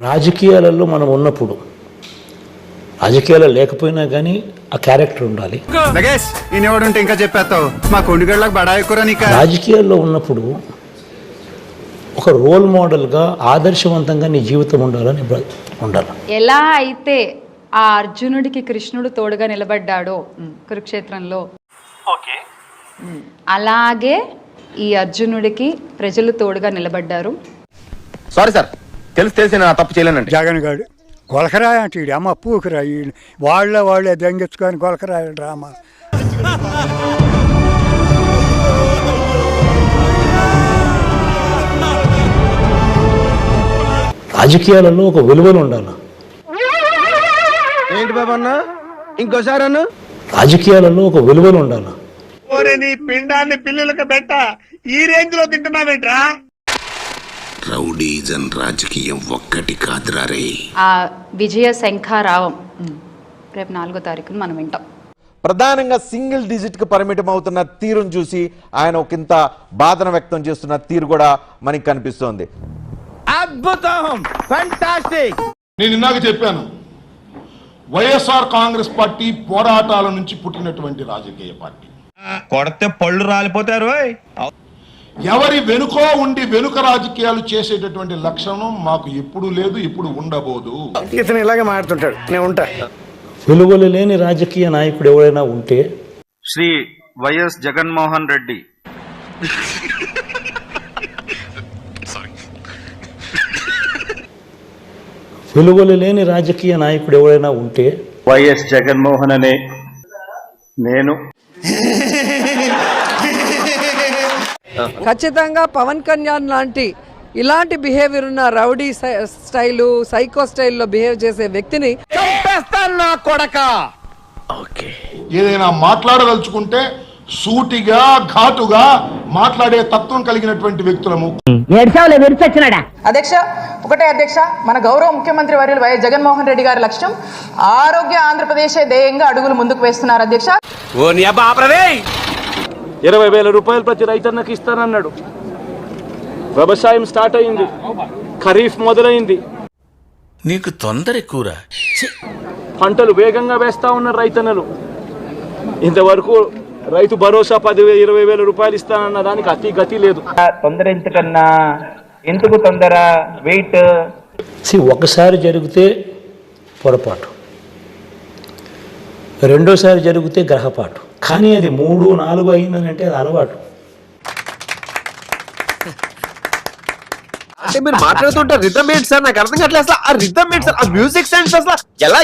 రాజకీయాలలో మనం ఉన్నప్పుడు రాజకీయాలు లేకపోయినా కానీ ఆ క్యారెక్టర్ ఉండాలి. ఇంకా చెప్పేస్తావు? మా రాజకీయాల్లో ఉన్నప్పుడు ఒక రోల్ మోడల్గా ఆదర్శవంతంగా నీ జీవితం ఉండాలని ఉండాలి. ఎలా అయితే ఆ అర్జునుడికి కృష్ణుడు తోడుగా నిలబడ్డాడో కురుక్షేత్రంలో. ఉమ్, అలాగే ఈ అర్జునుడికి ప్రజలు తోడుగా నిలబడ్డారు. సారీ సార్ తెలిసి తెలిసి నేను ఆ తప్పు చేయలేనండి. జగన్ గారు గొలకరాయి అంటే ఈడు అమ్మ పూకురా ఈయన వాళ్ళ వాళ్ళే దెంగించుకొని గొలకరాయి డ్రామా. రాజకీయాలలో ఒక విలువలు ఉండాలి? ఏంటి బాబు అన్న? ఇంకోసారి అన్న? రాజకీయాలలో ఒక విలువలు ఉండాలి? రౌడీజన్ రాజకీయం ఒక్కటి కాదురా రే. ఆ విజయ శంఖారావం రేపు నాలుగో తారీఖున మనం వింటాం. ప్రధానంగా సింగిల్ డిజిట్కి పరిమితం అవుతున్న తీరును చూసి ఆయన ఒకంత బాధను వ్యక్తం చేస్తున్న తీరు కూడా మనకి కనిపిస్తోంది. అద్భుతం! ఫంటాస్టిక్ నేను ఇందాక చెప్పాను వైఎస్ఆర్ కాంగ్రెస్ పార్టీ పోరాటాల నుంచి పుట్టినటువంటి రాజకీయ పార్టీ. కొడితే పళ్ళు రాలిపోతారు. ఎవరి వెనుకో ఉండి వెనుక రాజకీయాలు చేసేటటువంటి లక్షణం మాకు ఎప్పుడు లేదు ఇప్పుడు ఉండబోదు. ఇతను ఇలాగే మాడుతుంటాడు నేను ఉంటా. విలువలు లేని రాజకీయ నాయకుడు ఎవరైనా ఉంటే? Shri Y S Jaganmohan Reddy. విలువలు లేని రాజకీయ నాయకుడు ఎవరైనా ఉంటే? వైఎస్ జగన్మోహన్ అనే నేను. ఖచ్చితంగా పవన్ కళ్యాణ్ లాంటి ఇలాంటి బిహేవియర్ ఉన్న రౌడీ స్టైలు సైకో స్టైల్లో బిహేవ్ చేసే వ్యక్తిని నా కొడక. ఏదైనా మాట్లాడదలుచుకుంటే సూటిగా ఘాటుగా మాట్లాడే తత్వం కలిగినటువంటి వ్యక్తులము అధ్యక్ష ఒకటే అధ్యక్ష మన గౌరవ ముఖ్యమంత్రి వర్యులు వైఎస్ జగన్మోహన్ రెడ్డి గారి లక్ష్యం ఆరోగ్య ఆంధ్రప్రదేశ్ ధ్యేయంగా అడుగులు ముందుకు వేస్తున్నారు అధ్యక్ష. ఇరవై వేల రూపాయలు ప్రతి రైతన్నకి ఇస్తానన్నాడు. వ్యవసాయం స్టార్ట్ అయింది. ఖరీఫ్ మొదలైంది. నీకు తొందర ఎక్కువరా పంటలు వేగంగా వేస్తా ఉన్నారు రైతన్నలు. ఇంతవరకు రైతు భరోసా పది ఇరవై వేల రూపాయలు ఇస్తానన్న దానికి అతి గతి లేదు. తొందర ఎందుకన్నా? ఎందుకు తొందర? వెయిట్. సి ఒకసారి జరిగితే పొరపాటు. రెండోసారి జరిగితే గ్రహపాటు కానీ అది మూడు నాలుగు అయిందనంటే అది అలవాటు. అంటే మీరు మాట్లాడుతుంటే రిథమ్ ఏంటి సార్? నాకు అర్థం కావట్లేదు అసలు. ఆ రిథమ్ ఏంటి సార్? ఆ మ్యూజిక్ సెన్స్ అసలు ఎలా